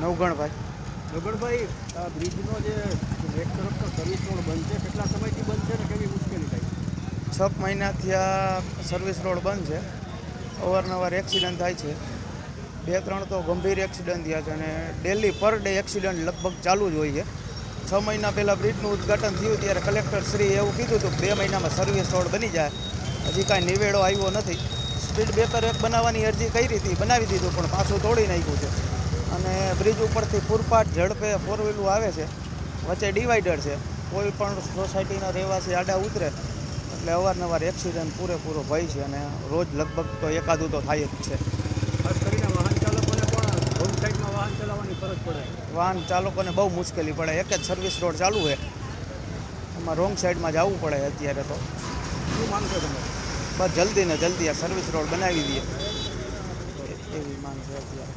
ગગડભાઈ આ બ્રિજનો જે એક તરફનો સર્વિસ રોડ બંધ છે કેટલા સમયથી બંધ છે ને કેવી મુશ્કેલી થાય? છ મહિનાથી આ સર્વિસ રોડ બંધ છે અવારનવાર એક્સિડન્ટ થાય છે. બે ત્રણ તો ગંભીર એક્સિડન્ટ થયા છે અને ડેલી પર ડે એક્સિડન્ટ લગભગ ચાલુ જ હોય છે. છ મહિના પહેલાં બ્રિજનું ઉદ્ઘાટન થયું ત્યારે કલેક્ટર શ્રી એવું કીધું હતું બે મહિનામાં સર્વિસ રોડ બની જાય. હજી કાંઈ નિવેડો આવ્યો નથી. સ્પીડ બ્રેકર એક બનાવવાની અરજી કરી હતી બનાવી દીધું પણ પાછું તોડી નાખ્યું છે. બ્રિજ ઉપરથી પૂરપાટ ઝડપે ફોર વ્હીલું આવે છે. વચ્ચે ડિવાઈડર છે. કોઈ પણ સોસાયટીના રહેવાસી આડા ઉતરે એટલે અવારનવાર એક્સિડન્ટ પૂરેપૂરો ભય છે અને રોજ લગભગ તો એકાદું તો થાય જ છે. ખાસ કરીને વાહન ચાલકોને પણ રોડ સાઈડમાં વાહન ચલાવવાની ફરજ પડે. વાહન ચાલકોને બહુ મુશ્કેલી પડે. એક જ સર્વિસ રોડ ચાલુ છે એમાં રોંગ સાઈડમાં જવું પડે અત્યારે તો. શું માનશો તમે? બસ જલ્દી ને જલ્દી આ સર્વિસ રોડ બનાવી દઈએ. એવી માંગ છે અત્યારે.